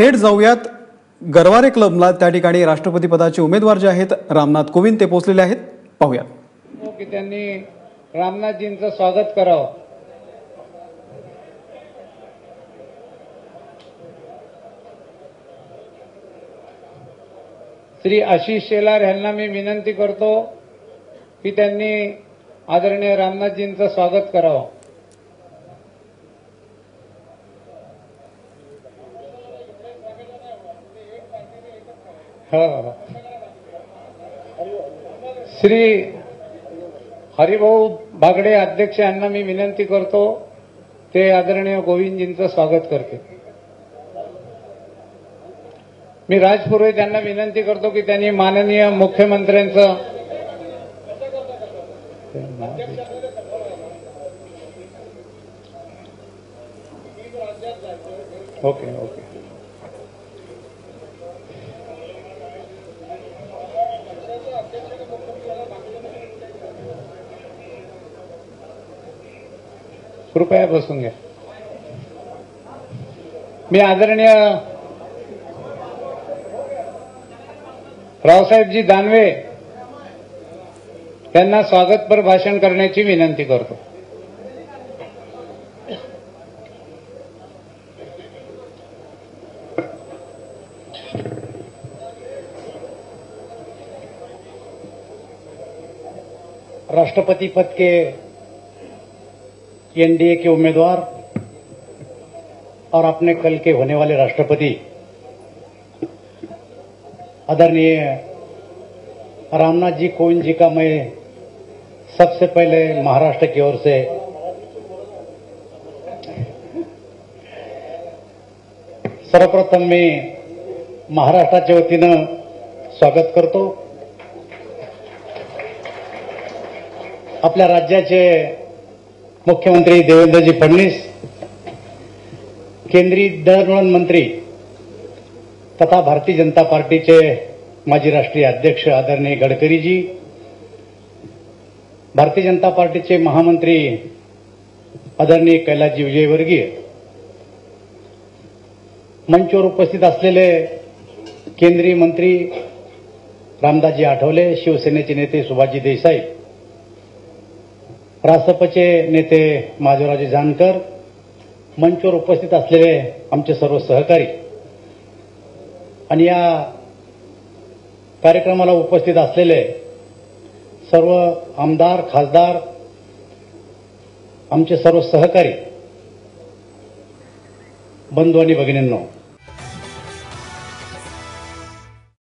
थेट जाऊयात. गरवारे क्लबला त्या ठिकाणी राष्ट्रपती पदाचे उमेदवार जे आहेत रामनाथ कोविंद ते पोहोचलेले आहेत. पाहूयात की त्यांनी रामनाथजींचं स्वागत करावं. श्री आशिष शेलार यांना मी विनंती करतो की त्यांनी आदरणीय रामनाथजींचं स्वागत करावं. श्री हरिभाऊ बागडे अध्यक्ष यांना मी विनंती करतो ते आदरणीय गोविंदजींचं स्वागत करते. मी राजपुरोहित यांना विनंती करतो की त्यांनी माननीय मुख्यमंत्र्यांचं ओके ओके. कृपया बसून घ्या. मी आदरणीय रावसाहेबजी दानवे त्यांना स्वागतपर भाषण करण्याची विनंती करतो. राष्ट्रपती पद के एनडीए के उम्मीदवार और अपने कल के होने वाले राष्ट्रपति आदरणीय रामनाथ जी कोविंद जी का मैं सबसे पहले महाराष्ट्र की ओर से सर्वप्रथम मी महाराष्ट्राच्या वतीनं स्वागत करतो. आपल्या राज्याचे मुख्यमंत्री देवेंद्रजी फडणवीस केंद्रीय दळणवळण मंत्री तथा भारतीय जनता पार्टीचे माजी राष्ट्रीय अध्यक्ष आदरणीय गडकरीजी भारतीय जनता पार्टीचे महामंत्री आदरणीय कैलासजी विजयवर्गीय मंचवर उपस्थित असलेले केंद्रीय मंत्री रामदासजी आठवले शिवसेनेचे नेते सुभाषजी देसाई रासपचे नेते माधवराजे जानकर मंचवर उपस्थित असलेले आमचे सर्व सहकारी. आणि या कार्यक्रमाला उपस्थित असलेले सर्व आमदार खासदार आमचे सर्व सहकारी बंधू आणि भगिनींनो